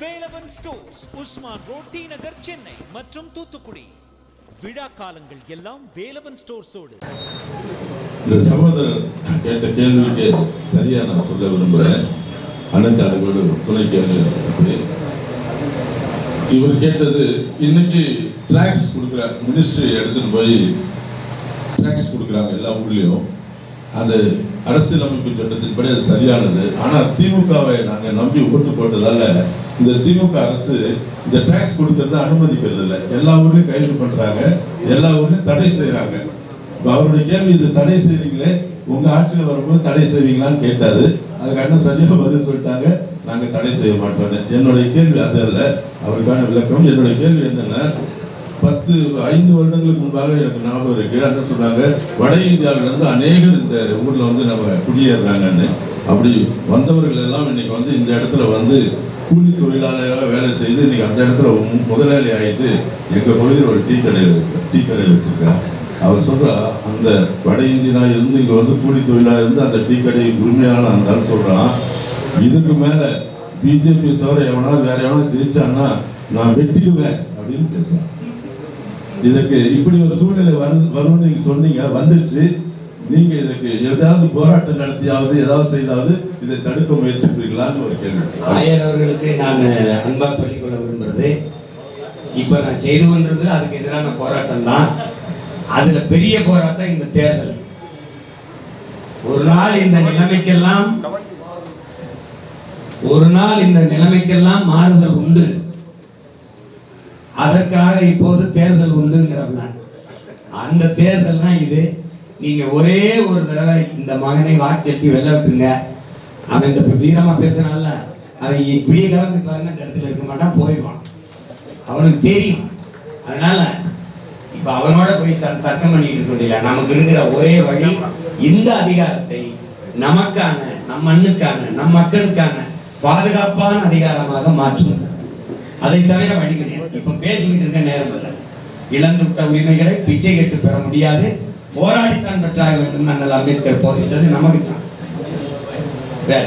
Velavan stores Usman road T Nagar Chennai மற்றும் தூத்துக்குடி. விழா காலங்கள் எல்லாம் வேலவன் ஸ்டோர்ஸோடு. இந்த சகோதரர் கேட்ட கேள்விக்கு சரியா நான் சொல்ல விரும்புகிறேன் அனைத்து அளவோடு துணை கேள்வி இவர் கேட்டது இன்னைக்கு டிராக்ஸ் கொடுக்குற மினிஸ்ட்ரி எடுத்துன்னு போய் டிராக்ஸ் கொடுக்குறாங்க எல்லா ஊர்லேயும். அந்த அரசியலமைப்பு சட்டத்தின்படி அது சரியானது. ஆனால் திமுகவை நாங்கள் நம்பி ஓட்டு போட்டதால இந்த திமுக அரசு இந்த டேக்ஸ் கொடுக்கறத அனுமதிக்கிறது இல்லை எல்லா ஊர்லயும் கைது பண்ணுறாங்க எல்லா ஊர்லயும் தடை செய்கிறாங்க இப்போ அவருடைய கேள்வி இது தடை செய்கிறீங்களே உங்கள் ஆட்சியில் வரும்போது தடை செய்வீங்களான்னு கேட்டாரு. அதுக்கு அண்ணன் சரியாக பதில் சொல்லிட்டாங்க. நாங்கள் தடை செய்ய மாட்டோம் என்னுடைய கேள்வி அது இல்லை அவருக்கான விளக்கம். என்னுடைய கேள்வி என்னன்னா பத்து ஐந்து வருடங்களுக்கு முன்பாக எனக்கு ஞாபகம் இருக்கு. என்ன சொல்றாங்க வட இந்தியாவிலிருந்து அநேகர் இந்த ஊர்ல வந்து நம்ம குடியேறாங்கன்னு அப்படி வந்தவர்கள் எல்லாம் இன்னைக்கு வந்து இந்த இடத்துல வந்து கூலி தொழிலாளராக வேலை செய்து இன்னைக்கு அந்த இடத்துல முதலாளி ஆயிட்டு எங்க பகுதியில் ஒரு டீ கடையில் இருக்கு டீ கடையில் வச்சிருக்காங்க அவர் சொல்றா அந்த வட இந்தியனா இருந்து இங்க வந்து கூலி தொழிலாக இருந்து அந்த டீ கடை உரிமையான அந்த சொல்றான். இதுக்கு மேல பிஜேபி தவிர எவனாவது வேற எவனாவது ஜெயிச்சான்னா நான் வெட்டிடுவேன். அப்படின்னு பேசுறான். இதுக்கு இப்படி ஒரு சூழ்நிலை வரு வரும்னு நீங்கள் சொன்னீங்க வந்துருச்சு. நீங்கள் இதுக்கு ஏதாவது போராட்டம் நடத்தியாவது ஏதாவது செய்தாவது இதை தடுக்க முயற்சிப்பீர்களான்னு ஒரு கேள்வி. ஆயர் அவர்களுக்கு நான் அன்பாக சொல்லிக்கொள்ள விரும்புறது இப்போ நான் செய்து கொண்டது அதுக்கு எதிரான போராட்டம் தான். அதில் பெரிய போராட்டம் இந்த தேர்தல். ஒரு நாள் இந்த நிலைமைக்கெல்லாம் ஒரு நாள் இந்த நிலைமைக்கெல்லாம் மாறுதல் உண்டு. அதற்காக இப்போது தேர்தல் உண்டுங்கிறவங்க அந்த தேர்தல் தான் இது நீங்க ஒரே ஒரு தடவை இந்த மகனை வாக்கு செலுத்தி வெளில விட்டுங்க அவன் இந்த வீரமா பேசினால அவன் இப்படியே கிளம்பி பாருங்க அந்த இடத்துல இருக்க மாட்டான் போயிடுவான். அவனுக்கு தெரியும். அதனால இப்ப அவனோட போய் தர்க்கம் பண்ணிட்டு இருக்க முடியல நமக்கு இருக்கிற ஒரே வழி இந்த அதிகாரத்தை நமக்கான நம் மண்ணுக்கான நம் மக்களுக்கான பாதுகாப்பான அதிகாரமாக மாற்றுவது. அதை தவிர வழி கிடையாது. இப்ப பேசிக்கிட்டு இருக்க நேரம் இல்லை. இழந்துவிட்ட உரிமைகளை பிச்சை கெட்டு பெற முடியாது. போராடித்தான் பெற்றாக வேண்டும் அண்ணல் அம்பேத்கர் போதித்தது நமக்கு தான் வேற.